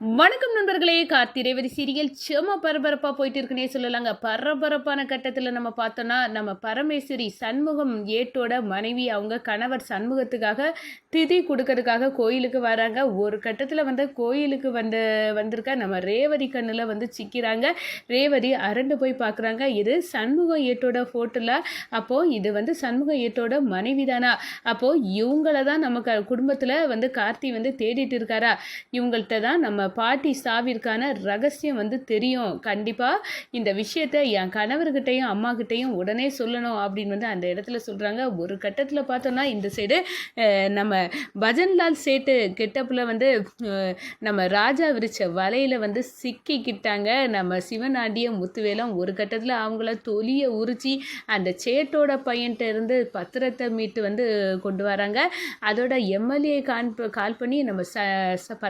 வணக்கம் நண்பர்களே கார்த்திரைவரி சீரியல் செம பரபரப்பாக போயிட்டு இருக்குன்னே சொல்லலாங்க. பரபரப்பான கட்டத்தில் நம்ம பார்த்தோன்னா நம்ம பரமேஸ்வரி சண்முகம் ஏட்டோட மனைவி அவங்க கணவர் சண்முகத்துக்காக திதி கொடுக்கறதுக்காக கோயிலுக்கு வராங்க. ஒரு கட்டத்தில் வந்து கோயிலுக்கு வந்து வந்திருக்க நம்ம ரேவதி கண்ணில் வந்து சிக்கிறாங்க. ரேவதி அரண்டு போய் பார்க்குறாங்க இது சண்முகம் ஏட்டோட ஃபோட்டோல அப்போது இது வந்து சண்முகம் ஏட்டோட மனைவி தானா அப்போது இவங்கள தான் நம்ம க குடும்பத்தில் வந்து கார்த்தி வந்து தேடிட்டு இருக்காரா? இவங்கள்ட்ட தான் நம்ம பாட்டி சாவிற்கான ரகசியம் வந்து தெரியும். கண்டிப்பாக இந்த விஷயத்த என் கணவர்கிட்டையும் அம்மாக்கிட்டையும் உடனே சொல்லணும் அப்படின்னு வந்து அந்த இடத்துல சொல்கிறாங்க ஒரு கட்டத்தில் பார்த்தோன்னா இந்த சைடு நம்ம பஜன்லால் சேட்டு கெட்டப்பில் வந்து நம்ம ராஜா விரிச்ச வலையில் வந்து சிக்கிக்கிட்டாங்க. நம்ம சிவனாண்டிய முத்துவேலம் ஒரு கட்டத்தில் அவங்கள தொலியை உரிச்சி அந்த சேட்டோட பையன்ட்ட இருந்து பத்திரத்தை மீட்டு வந்து கொண்டு வராங்க. அதோட எம்எல்ஏ கான் கால் பண்ணி நம்ம ச ச- ப-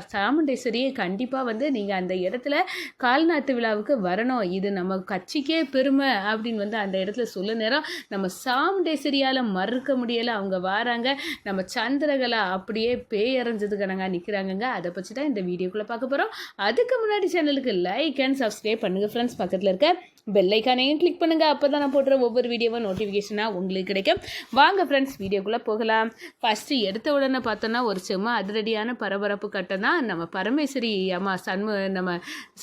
கண்டிப்பாக வந்து நீங்கள் அந்த இடத்துல கால்நாட்டு விழாவுக்கு வரணும். இது நம்ம கட்சிக்கே பெருமை அப்படின்னு வந்து அந்த இடத்துல சொல்ல நேரம் நம்ம சாமுண்டேஸ்வரியால் மறுக்க முடியலை. அவங்க வாராங்க. நம்ம சந்திரகலா அப்படியே பேயறைஞ்சது கணங்க நிற்கிறாங்கங்க அதை பற்றி தான் இந்த வீடியோக்குள்ளே பார்க்க போகிறோம் அதுக்கு முன்னாடி சேனலுக்கு லைக் அண்ட் சப்ஸ்கிரைப் பண்ணுங்கள் ஃப்ரெண்ட்ஸ் பக்கத்தில் இருக்க பெல்லைக்கானையும் கிளிக் பண்ணுங்கள் அப்போ தான் நான் போடுற ஒவ்வொரு வீடியோவும் நோட்டிஃபிகேஷனாக உங்களுக்கு கிடைக்கும். வாங்க ஃப்ரெண்ட்ஸ் வீடியோக்குள்ளே போகலாம். ஃபஸ்ட்டு எடுத்த உடனே பார்த்தோன்னா ஒரு சும்மா அதிரடியான பரபரப்பு கட்டம் தான். நம்ம பரமேஸ்வரி அம்மா சண்மு நம்ம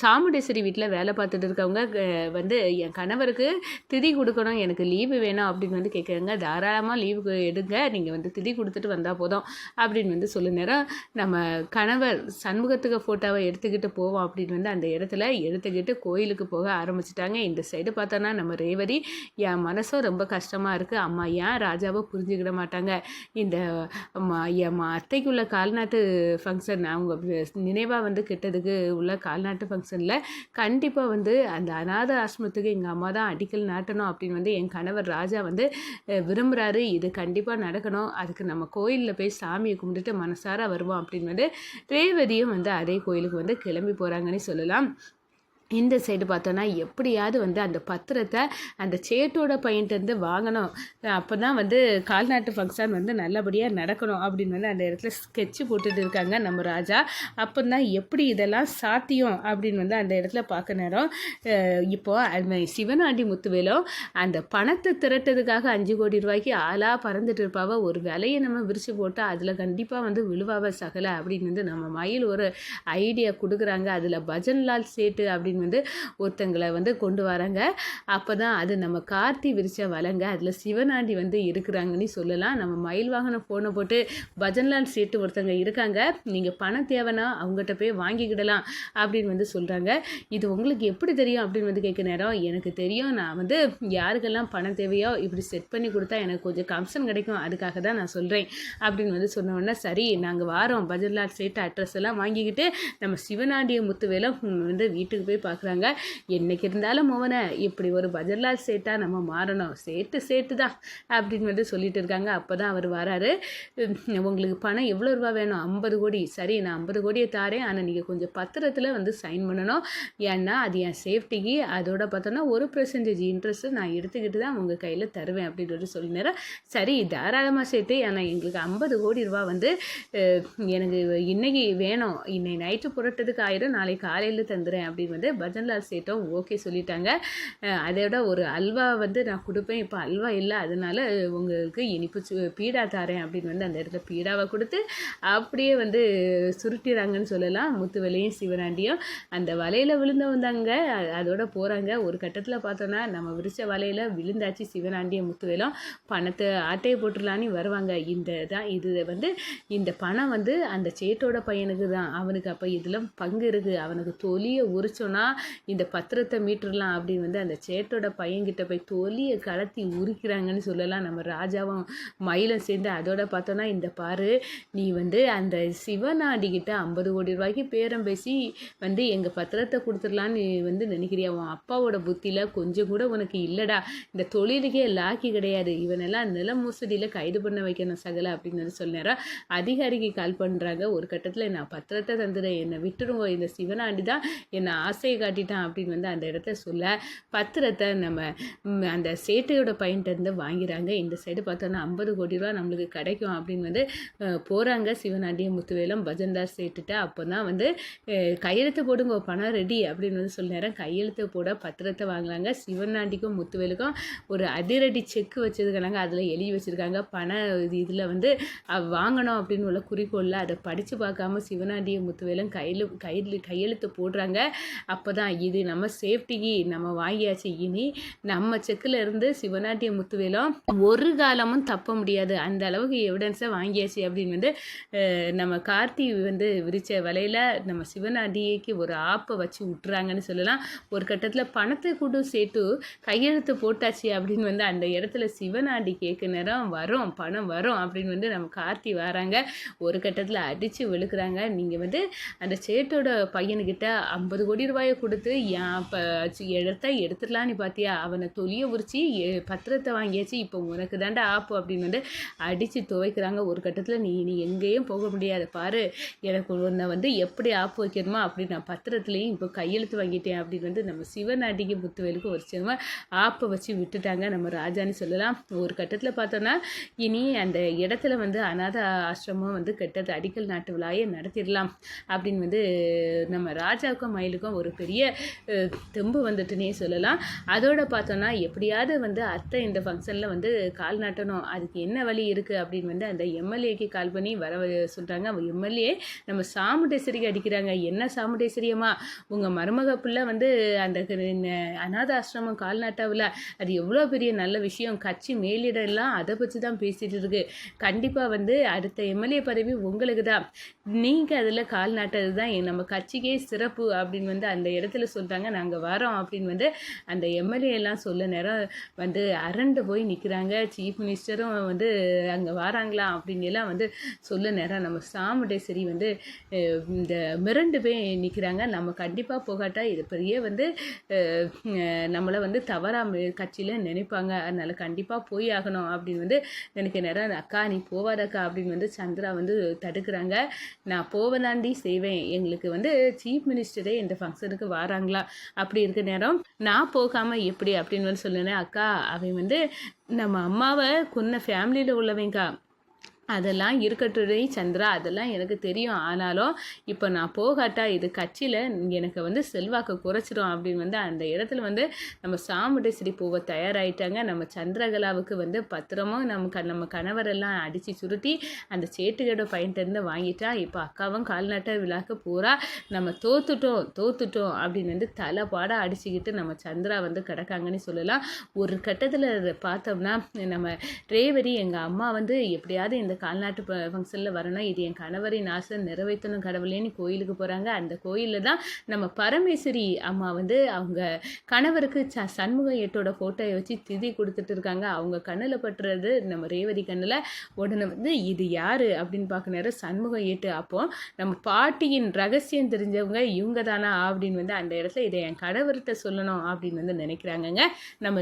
சாமுண்டேஸ்வரி வீட்டில் வேலை பார்த்துட்டு இருக்கவங்க வந்து என் கணவருக்கு திதி கொடுக்கணும் எனக்கு லீவு வேணும் அப்படின்னு வந்து கேட்குறாங்க தாராளமாக லீவு எடுங்க நீங்கள் வந்து திதி கொடுத்துட்டு வந்தால் போதும் அப்படின்னு வந்து சொல்ல நேரம் நம்ம கணவர் சண்முகத்துக்கு ஃபோட்டோவை எடுத்துக்கிட்டு போவோம் அப்படின்னு வந்து அந்த இடத்துல எடுத்துக்கிட்டு கோயிலுக்கு போக ஆரம்பிச்சிட்டாங்க. இந்த சைடு பார்த்தோன்னா நம்ம ரேவதி என் மனசும் ரொம்ப கஷ்டமாக இருக்குது அம்மா ஏன் ராஜாவை புரிஞ்சுக்கிட மாட்டாங்க? இந்த என் அத்தைக்குள்ள கால்நாட்டு ஃபங்க்ஷன் அவங்க நினைவாக வந்து கெட்டதுக்கு உள்ள கால்நாட்டு ஃபங்க்ஷனில் கண்டிப்பாக வந்து அந்த அநாத ஆசிரமத்துக்கு எங்கள் அம்மா தான் அடிக்கல் நாட்டணும் அப்படின்னு வந்து என் கணவர் ராஜா வந்து விரும்புகிறாரு இது கண்டிப்பாக நடக்கணும். அதுக்கு நம்ம கோயிலில் போய் சாமியை கும்பிட்டுட்டு மனசார வருவோம் அப்படின்னு வந்து ரேவதியும் வந்து அதே கோயிலுக்கு வந்து கிளம்பி போகிறாங்கன்னு சொல்லலாம். இந்த சைடு பார்த்தோன்னா எப்படியாவது வந்து அந்த பத்திரத்தை அந்த சேட்டோட பையன்ட்டேருந்து வாங்கணும். அப்போ தான் வந்து கால்நாட்டு ஃபங்க்ஷன் வந்து நல்லபடியாக நடக்கணும் அப்படின்னு வந்து அந்த இடத்துல ஸ்கெட்சு போட்டுட்டு இருக்காங்க நம்ம ராஜா. அப்போ தான் எப்படி இதெல்லாம் சாத்தியம் அப்படின்னு வந்து அந்த இடத்துல பார்க்க நேரம். இப்போது இப்போ சிவனாண்டி முத்துவேலும் அந்த பணத்தை திரட்டதுக்காக அஞ்சு கோடி ரூபாய்க்கு ஆளாக பறந்துட்டு இருப்பாவ ஒரு விலையை நம்ம விரிச்சு போட்டால் அதில் கண்டிப்பாக வந்து விழுவாவ சகலை அப்படின்னு வந்து நம்ம மயில் ஒரு ஐடியா கொடுக்குறாங்க. அதில் பஜன்லால் சேட்டு அப்படின்னு வந்து ஒருத்தங்களை வந்து கொண்டு வராங்க. அப்போ தான் அது நம்ம கார்த்தி விரிச்ச வளங்க அதில் சிவனாண்டி வந்து இருக்கிறாங்கன்னு சொல்லலாம். நம்ம மயில் வாகனம் ஃபோனை போட்டு பஜன்லால் சேட்டு ஒருத்தங்க இருக்காங்க. நீங்கள் பணம் தேவைன்னா அவங்ககிட்ட போய் வாங்கிக்கிடலாம் அப்படின்னு வந்து சொல்கிறாங்க இது உங்களுக்கு எப்படி தெரியும் அப்படின்னு வந்து கேட்க நேரம் எனக்கு தெரியும். நான் வந்து யாருக்கெல்லாம் பணம் தேவையோ இப்படி செட் பண்ணி கொடுத்தா எனக்கு கொஞ்சம் கமிஷன் கிடைக்கும். அதுக்காக தான் நான் சொல்கிறேன் அப்படின்னு வந்து சொன்னோடனே சரி நாங்கள் வாரோம். பஜன்லால் சேட்டு அட்ரஸ் எல்லாம் வாங்கிக்கிட்டு நம்ம சிவனாண்டிய முத்துவேல வந்து வீட்டுக்கு போய் பார்க்குறாங்க. என்னைக்கு இருந்தாலும் மோகனை இப்படி ஒரு பஜன்லால் சேட்டாக நம்ம மாறணும். சேட்டு சேட்டு தான் அப்படின்னு வந்து சொல்லிட்டு இருக்காங்க. அப்போ தான் அவர் வராரு. உங்களுக்கு பணம் எவ்வளோ ரூபா வேணும்? ஐம்பது கோடி. சரி நான் ஐம்பது கோடியை தாரேன். ஆனால் நீங்கள் கொஞ்சம் பத்திரத்தில் வந்து சைன் பண்ணணும். ஏன்னா அது என் சேஃப்டிக்கு அதோட பார்த்தோன்னா ஒரு பர்சன்டேஜ் இன்ட்ரெஸ்ட்டு நான் எடுத்துக்கிட்டு தான் உங்கள் கையில் தருவேன் அப்படின்னு சொல்லினார். சரி தாராளமாக சேர்த்து ஆனால் எங்களுக்கு ஐம்பது கோடி ரூபா வந்து எனக்கு இன்னைக்கு வேணும். இன்னைக்கு நைட்டு புரட்டதுக்கு ஆயிரம் நாளைக்கு காலையில் தந்துடுறேன் அப்படின்னு வந்து பஜன்லால் சேட்டும் ஓகே சொல்லிட்டாங்க. அதை அதோட ஒரு அல்வா வந்து நான் கொடுப்பேன். இப்போ அல்வா இல்லை. அதனால உங்களுக்கு இனிப்பு சு- பீடா தாரேன் அப்படின்னு வந்து அந்த இடத்துல பீடாவை கொடுத்து அப்படியே வந்து சுருட்டிடுறாங்கன்னு சொல்லலாம். முத்துவலையும் சிவனாண்டியும் அந்த வலையில் விழுந்து வந்தாங்க அதோட போகிறாங்க ஒரு கட்டத்தில் பார்த்தோன்னா நம்ம விரிச்ச வலையில் விழுந்தாச்சு சிவனாண்டியும் முத்துவேலும். பணத்தை ஆட்டையை போட்டுடலான்னு வருவாங்க. இந்த தான் இது வந்து இந்த பணம் வந்து அந்த சேட்டோட பையனுக்கு தான். அவனுக்கு அப்போ இதில் பங்கு இருக்குது அவனுக்கு தொலியை உரிச்சோன்னா இந்த பத்திரத்தை மீட்டுடலாம் அப்படின்னு வந்து அந்த சேட்டோட பையன்கிட்ட போய் தொலியை கலத்தி உரிக்கிறாங்கன்னு சொல்லலாம். நம்ம ராஜாவும் மயிலும் சேர்ந்து அதோட பார்த்தோன்னா இந்த பாரு நீ வந்து அந்த சிவநாடிக்கிட்ட ஐம்பது கோடி ரூபாய்க்கு பேரம் பேசி வந்து எங்கள் பத்திரத்தை கொடுத்துடலான்னு நீ வந்து நினைக்கிறியா? உன் அப்பாவோட புத்தியில் கொஞ்சம் கூட உனக்கு இல்லைடா. இந்த தொழிலுக்கே லாக்கி கிடையாது. இவனெல்லாம் நில மோசடியில் கைது பண்ண வைக்கணும் சகல அப்படின்னு வந்து சொன்னாரா? அதிகாரிக்கு கால் பண்ணுறாங்க ஒரு கட்டத்தில் நான் பத்திரத்தை தந்துடுறேன். என்னை விட்டுருவோம் இந்த சிவனாண்டி தான் என்னை ஆசை காட்டிட்டான் அப்படின்னு வந்து அந்த இடத்த சொல்ல பத்திரத்தை நம்ம அந்த சேட்டையோட பையன்ட்டேருந்து வாங்கிறாங்க. இந்த சைடு பார்த்தோன்னா ஐம்பது கோடி ரூபா நம்மளுக்கு கிடைக்கும் அப்படின்னு வந்து போகிறாங்க சிவனாண்டிய முத்துவேலம் பஜன்தார் சேட்டுட்டு. அப்போ தான் வந்து கையெழுத்து போடுங்க பணம் ரெடி அப்படின்னு வந்து சொல்ல நேரம் கையெழுத்து போட பத்திரத்தை வாங்குறாங்க. சிவனாண்டிக்கும் முத்துவேலுக்கும் ஒரு அதிரடி செக்கு வச்சிருக்காங்க அதில் எழுதி வச்சுருக்காங்க. பண இதில் வந்து வாங்கணும் அப்படின்னு உள்ள குறிக்கோளில் அதை படித்து பார்க்காம சிவனாண்டிய முத்துவேலும் கையில் கையில் கையெழுத்து போடுறாங்க. அப்போ அப்போ தான் இது நம்ம சேஃப்டிக்கு நம்ம வாங்கியாச்சு இனி நம்ம செக்கில் இருந்து சிவநாட்டிய முத்துவேலும் ஒரு காலமும் தப்ப முடியாது. அந்த அளவுக்கு எவிடன்ஸை வாங்கியாச்சு அப்படின்னு வந்து நம்ம கார்த்தி வந்து விரித்த வலையில் நம்ம சிவநாட்டியக்கு ஒரு ஆப்பை வச்சு விட்டுறாங்கன்னு சொல்லலாம். ஒரு கட்டத்தில் பணத்தை கூட சேர்த்து கையெழுத்து போட்டாச்சு அப்படின்னு வந்து அந்த இடத்துல சிவநாடி கேட்க நேரம் வரும் பணம் வரும் அப்படின்னு வந்து நம்ம கார்த்தி வராங்க. ஒரு கட்டத்தில் அடித்து விழுக்கிறாங்க நீங்கள் வந்து அந்த சேட்டோட பையனுக்கிட்ட ஐம்பது கோடி ரூபாய் கொடுத்து என் இப்போ இடத்த எடுத்துடலான்னு பார்த்தியா அவனை தொலிய உரிச்சு பத்திரத்தை வாங்கியாச்சு இப்போ உனக்கு தாண்டா ஆப்பு அப்படின்னு வந்து அடித்து துவைக்கிறாங்க. ஒரு கட்டத்தில் நீ நீ எங்கேயும் போக முடியாது. பாரு எனக்கு உன்னை வந்து எப்படி ஆப்பு வைக்கணுமோ அப்படின்னு நான் பத்திரத்துலேயும் இப்போ கையெழுத்து வாங்கிட்டேன் அப்படின்னு வந்து நம்ம சிவநாட்டிக்கு முத்துவேலுக்கு ஒரு சின்ன ஆப்பை வச்சு விட்டுட்டாங்க நம்ம ராஜான்னு சொல்லலாம். ஒரு கட்டத்தில் பார்த்தோன்னா இனி அந்த இடத்துல வந்து அநாத ஆசிரமம் வந்து கெட்டது. அடிக்கல் நாட்டு விழாயை நடத்திடலாம் அப்படின்னு வந்து நம்ம ராஜாவுக்கும் மயிலுக்கும் ஒரு பெரிய தெம்பு வந்துட்டுனே சொல்லலாம். அதோட பார்த்தோன்னா எப்படியாவது வந்து அத்தை இந்த ஃபங்க்ஷனில் வந்து கால் நாட்டணும். அதுக்கு என்ன வழி இருக்குது அப்படின்னு வந்து அந்த எம்எல்ஏக்கு கால் பண்ணி வர சொல்கிறாங்க அவங்க எம்எல்ஏ நம்ம சாமுண்டேஸ்வரிக்கு அடிக்கிறாங்க. என்ன சாமுண்டேஸ்வரியம்மா உங்கள் மருமக பிள்ளை வந்து அந்த ந- அநாத ஆசிரமம் கால் நாட்டாவில். அது எவ்வளோ பெரிய நல்ல விஷயம். கட்சி மேலிடெல்லாம் அதை பற்றி தான் பேசிகிட்டு இருக்கு. கண்டிப்பாக வந்து அடுத்த எம்எல்ஏ பதவி உங்களுக்கு தான் நீங்கள் அதில் கால் நாட்டது தான் நம்ம கட்சிக்கே சிறப்பு அப்படின்னு வந்து அந்த இடத்துல சொல்கிறாங்க நாங்கள் வரோம் அப்படின்னு வந்து அந்த எம்எல்ஏ எல்லாம் சொல்ல நேரம் வந்து அரண்டு போய் நிற்கிறாங்க சீஃப் மினிஸ்டரும் வந்து அங்கே வராங்களா? அப்படின்னு எல்லாம் வந்து சொல்ல நேரம் நம்ம சாமுண்டேஸ்வரி வந்து இந்த மிரண்டு போய் நிற்கிறாங்க நம்ம கண்டிப்பாக போகாட்டா இது பெரிய வந்து நம்மளை வந்து தவறாக கட்சியில் நினைப்பாங்க. அதனால் கண்டிப்பாக போய் ஆகணும் அப்படின்னு வந்து எனக்கு நேரம் அக்கா நீ போவாதக்கா அப்படின்னு வந்து சந்திரா வந்து தடுக்கிறாங்க. நான் போவதாண்டி செய்வேன். எங்களுக்கு வந்து சீஃப் மினிஸ்டரே இந்த ஃபங்க்ஷனுக்கு வராங்களா? அப்படி இருக்க நேரம் நான் போகாமல் எப்படி? அப்படின்னு வந்து சொல்லினேன். அக்கா அவன் வந்து நம்ம அம்மாவை கொன்ன ஃபேமிலியில் உள்ளவங்கக்கா அதெல்லாம் இருக்கட்டும் சந்திரா அதெல்லாம் எனக்கு தெரியும். ஆனாலும் இப்போ நான் போகாட்டா இது கட்சியில் எனக்கு வந்து செல்வாக்கு குறைச்சிரும் அப்படின்னு வந்து அந்த இடத்துல வந்து நம்ம சாமுண்டேஸ்வரி போக தயாராகிட்டாங்க நம்ம சந்திரகலாவுக்கு வந்து பத்திரமும் நம்ம க நம்ம கணவரெல்லாம் அடித்து சுருட்டி அந்த சேட்டுக்கடை பையன்ட்டேருந்து வாங்கிட்டா இப்போ அக்காவும் கால்நாட்ட விழாக்கு பூரா நம்ம தோத்துட்டோம் தோத்துட்டோம் அப்படின்னு வந்து தலை பாட அடிச்சுக்கிட்டு நம்ம சந்திரா வந்து கிடக்காங்கன்னு சொல்லலாம். ஒரு கட்டத்தில் பார்த்தோம்னா நம்ம ரேவரி எங்கள் அம்மா வந்து எப்படியாவது இந்த கால்நாட்டு ஃபங்க்ஷனில் வரணும் இது என் கணவரின் ஆசை நிறைவேற்றணும் கடவுளேன்னு கோயிலுக்கு போகிறாங்க அந்த கோயிலில் தான் நம்ம பரமேஸ்வரி அம்மா வந்து அவங்க கணவருக்கு ச சண்முக ஏட்டோட ஃபோட்டோயை வச்சு திதி கொடுத்துட்டு இருக்காங்க. அவங்க கண்ணில் பட்டுறது நம்ம ரேவதி கண்ணில் உடனே வந்து இது யார்? அப்படின்னு பார்க்க நேரம் சண்முக ஏட்டு. அப்போ நம்ம பாட்டியின் ரகசியம் தெரிஞ்சவங்க இவங்க தானா அப்படின்னு வந்து அந்த இடத்துல இதை என் கணவர்கிட்ட சொல்லணும் அப்படின்னு வந்து நினைக்கிறாங்கங்க. நம்ம